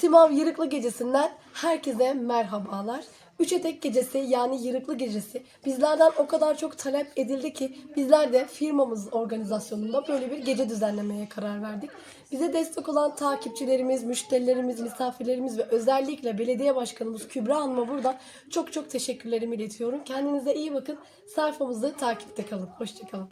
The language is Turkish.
Simav Yırıklı Gecesi'nden herkese merhabalar. Üç Etek Gecesi yani Yırıklı Gecesi bizlerden o kadar çok talep edildi ki bizler de firmamız organizasyonunda böyle bir gece düzenlemeye karar verdik. Bize destek olan takipçilerimiz, müşterilerimiz, misafirlerimiz ve özellikle belediye başkanımız Kübra Hanım'a buradan çok çok teşekkürlerimi iletiyorum. Kendinize iyi bakın. Sayfamızı takipte kalın. Hoşçakalın.